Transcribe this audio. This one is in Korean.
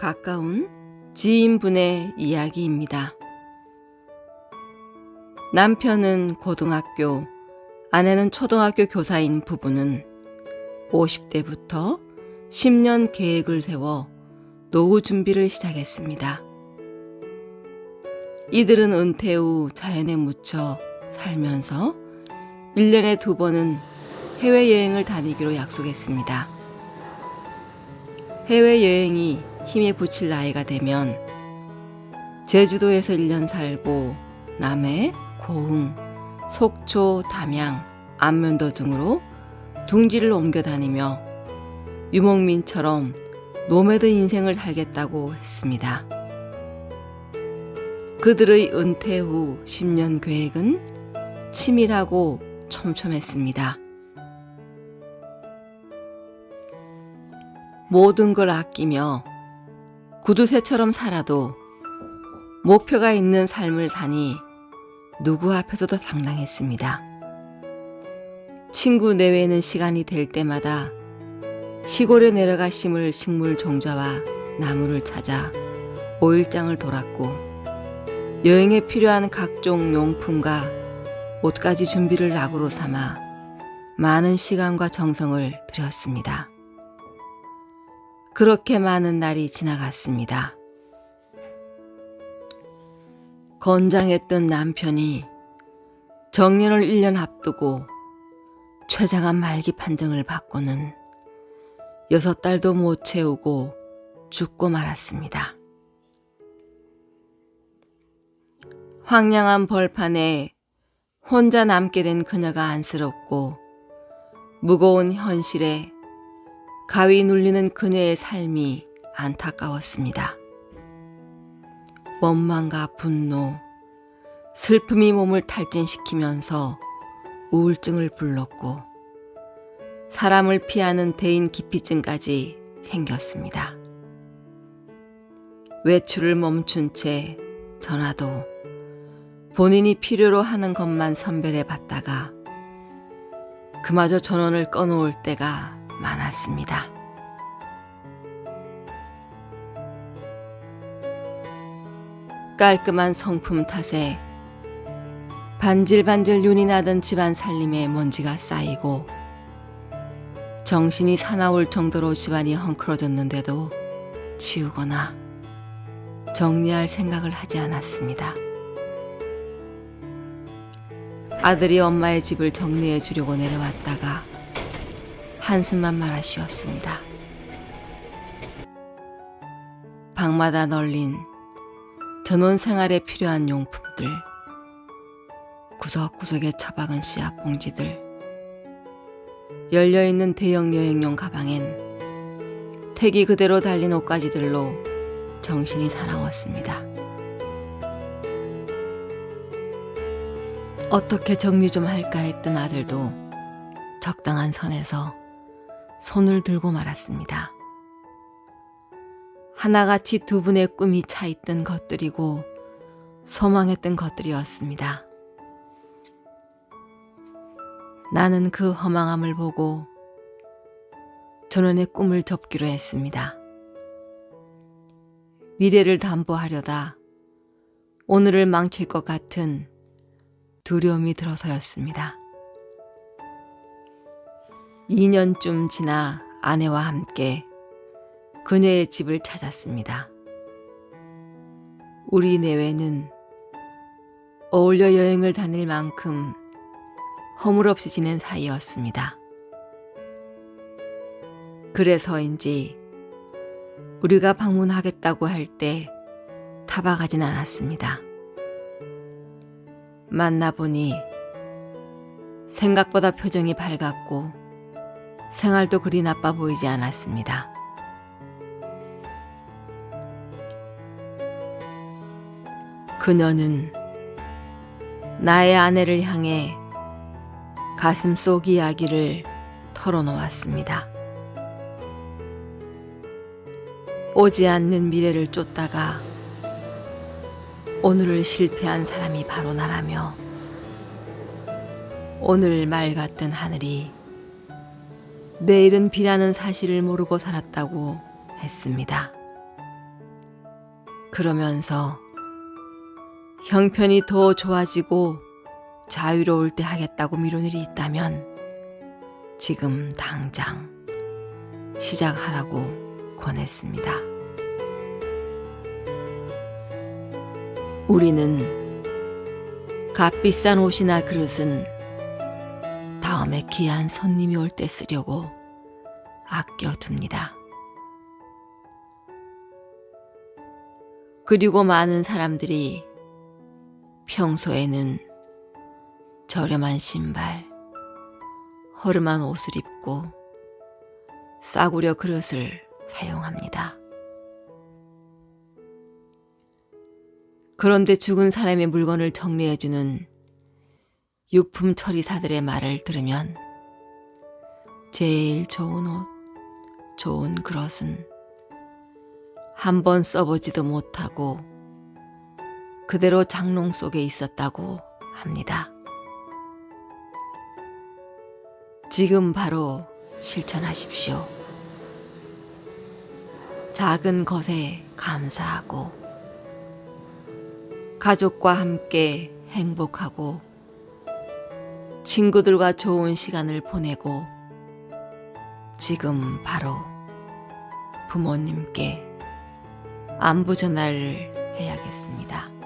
가까운 지인분의 이야기입니다. 남편은 고등학교, 아내는 초등학교 교사인 부부는 50대부터 10년 계획을 세워 노후 준비를 시작했습니다. 이들은 은퇴 후 자연에 묻혀 살면서 1년에 두 번은 해외여행을 다니기로 약속했습니다. 해외여행이 힘에 부칠 나이가 되면 제주도에서 1년 살고 남해, 고흥, 속초, 담양, 안면도 등으로 둥지를 옮겨 다니며 유목민처럼 노매드 인생을 살겠다고 했습니다. 그들의 은퇴 후 10년 계획은 치밀하고 촘촘했습니다. 모든 걸 아끼며 구두쇠처럼 살아도 목표가 있는 삶을 사니 누구 앞에서도 당당했습니다. 친구 내외는 시간이 될 때마다 시골에 내려가 심을 식물 종자와 나무를 찾아 오일장을 돌았고 여행에 필요한 각종 용품과 옷까지 준비를 낙으로 삼아 많은 시간과 정성을 들였습니다. 그렇게 많은 날이 지나갔습니다. 건장했던 남편이 정년을 1년 앞두고 최장암 말기 판정을 받고는 여섯 달도 못 채우고 죽고 말았습니다. 황량한 벌판에 혼자 남게 된 그녀가 안쓰럽고 무거운 현실에 가위 눌리는 그녀의 삶이 안타까웠습니다. 원망과 분노, 슬픔이 몸을 탈진시키면서 우울증을 불렀고 사람을 피하는 대인 기피증까지 생겼습니다. 외출을 멈춘 채 전화도 본인이 필요로 하는 것만 선별해 봤다가 그마저 전원을 꺼놓을 때가 많았습니다. 깔끔한 성품 탓에 반질반질 윤이 나던 집안 살림에 먼지가 쌓이고 정신이 사나울 정도로 집안이 헝클어졌는데도 치우거나 정리할 생각을 하지 않았습니다. 아들이 엄마의 집을 정리해 주려고 내려왔다가 한숨만 말아 쉬었습니다. 방마다 널린 전원 생활에 필요한 용품들, 구석구석에 처박은 씨앗 봉지들, 열려있는 대형 여행용 가방엔 택이 그대로 달린 옷가지들로 정신이 사나웠습니다. 어떻게 정리 좀 할까 했던 아들도 적당한 선에서 손을 들고 말았습니다. 하나같이 두 분의 꿈이 차 있던 것들이고 소망했던 것들이었습니다. 나는 그 허망함을 보고 전원의 꿈을 접기로 했습니다. 미래를 담보하려다 오늘을 망칠 것 같은 두려움이 들어서였습니다. 2년쯤 지나 아내와 함께 그녀의 집을 찾았습니다. 우리 내외는 어울려 여행을 다닐 만큼 허물없이 지낸 사이였습니다. 그래서인지 우리가 방문하겠다고 할 때 타박하진 않았습니다. 만나보니 생각보다 표정이 밝았고 생활도 그리 나빠 보이지 않았습니다. 그녀는 나의 아내를 향해 가슴 속 이야기를 털어놓았습니다. 오지 않는 미래를 쫓다가 오늘을 실패한 사람이 바로 나라며 오늘 맑았던 하늘이 내일은 비라는 사실을 모르고 살았다고 했습니다. 그러면서 형편이 더 좋아지고 자유로울 때 하겠다고 미룬 일이 있다면 지금 당장 시작하라고 권했습니다. 우리는 값비싼 옷이나 그릇은 다음에 귀한 손님이 올 때 쓰려고 아껴둡니다. 그리고 많은 사람들이 평소에는 저렴한 신발, 허름한 옷을 입고 싸구려 그릇을 사용합니다. 그런데 죽은 사람의 물건을 정리해주는 유품 처리사들의 말을 들으면 제일 좋은 옷, 좋은 그릇은 한 번 써보지도 못하고 그대로 장롱 속에 있었다고 합니다. 지금 바로 실천하십시오. 작은 것에 감사하고 가족과 함께 행복하고 친구들과 좋은 시간을 보내고 지금 바로 부모님께 안부 전화를 해야겠습니다.